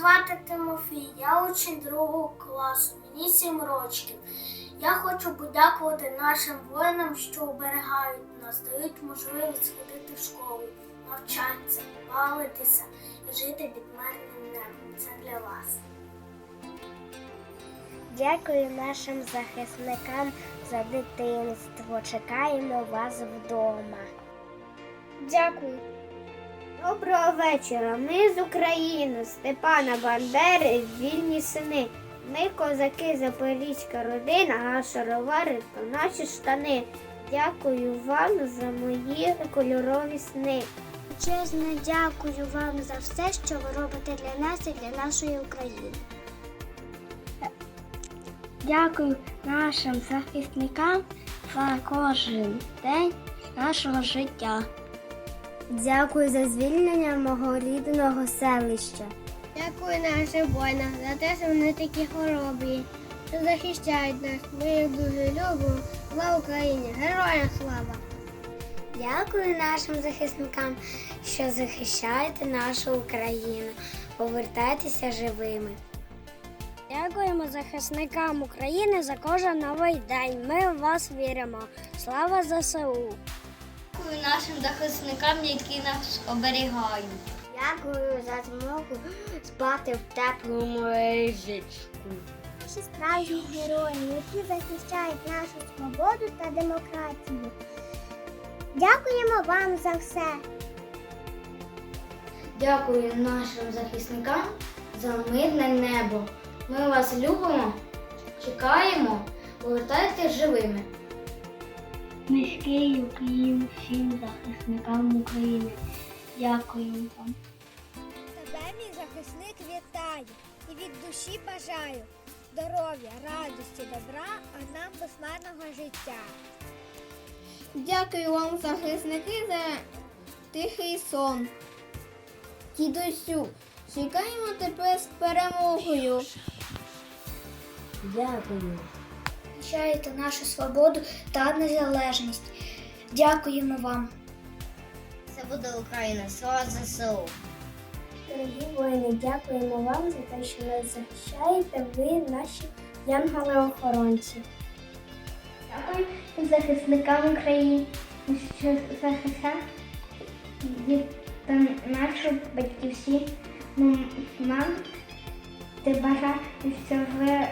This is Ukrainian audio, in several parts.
звати Тимофій, я учень другого класу, мені сім років. Я хочу подякувати нашим воїнам, що оберігають нас, дають можливість ходити в школу, навчатися, бавитися і жити під мирним небом. Це для вас. Дякую нашим захисникам за дитинство. Чекаємо вас вдома. Дякую. Доброго вечора. Ми з України, Степана Бандери, вільні сини. Ми козаки, запорізька родина, а шаровари то наші штани. Дякую вам за мої кольорові сни. Чесно дякую вам за все, що ви робите для нас і для нашої України. Дякую нашим захисникам за кожен день нашого життя. Дякую за звільнення мого рідного селища. Дякую нашим воїнам за те, що вони такі хоробрі, що захищають нас. Ми їх дуже любимо. Слава Україні! Героям слава! Дякую нашим захисникам, що захищаєте нашу Україну. Повертайтеся живими. Дякуємо захисникам України за кожен новий день. Ми в вас віримо. Слава ЗСУ! Дякую нашим захисникам, які нас оберігають. Дякую за змогу спати в теплому лежечку. Наші справжні герої, які захищають нашу свободу та демократію. Дякуємо вам за все. Дякую нашим захисникам за мирне небо. Ми вас любимо, чекаємо, повертайтеся живими. Низький Україн всім захисникам України. Дякую вам. Тебе мій захисник вітаю і від душі бажаю здоров'я, радості, добра, а нам безмарного життя. Дякую вам, захисники, за тихий сон. Дідусю, чекаємо тебе з перемогою. Дякую. Захищаєте нашу свободу та незалежність. Дякуємо вам. Це буде Україна, слава ЗСУ. Дорогі воїни, дякуємо вам за те, що нас захищаєте. Ви наші янголи-охоронці. Дякую захисникам України, що захищають та нашу батьківщину. Нам ти бажаю, щоб ви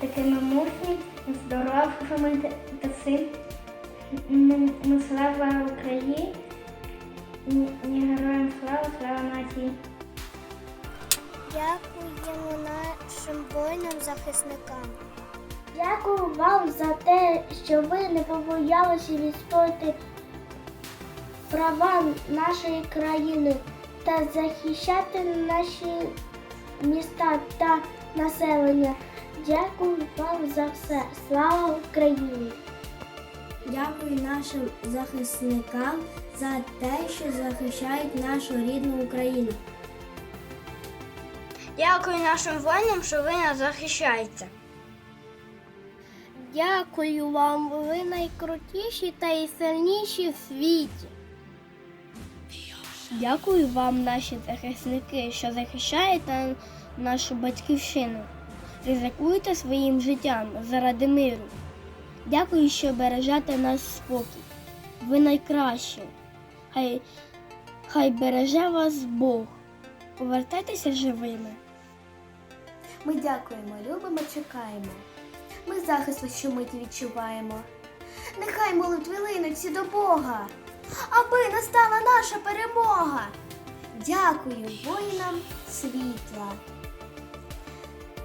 такими мужніми, здоровими та сильними. Слава Україні! Героям слава, слава нації. Дякуємо нашим воїнам-захисникам. Дякую вам за те, що ви не побоялися відстояти права нашої країни та захищати наші міста та населення. Дякую вам за все. Слава Україні! Дякую нашим захисникам за те, що захищають нашу рідну Україну. Дякую нашим воїнам, що ви нас захищаєте. Дякую вам, ви найкрутіші та найсильніші в світі. Дякую вам, наші захисники, що захищаєте нашу батьківщину. Ризикуєте своїм життям заради миру. Дякую, що бережете нас спокій. Ви найкращі. Хай, хай береже вас Бог. Повертайтеся живими. Ми дякуємо, любимо, чекаємо. Ми захист вас щомиті відчуваємо. Нехай молитви линуться до Бога, аби настала наша перемога. Дякую воїнам світла.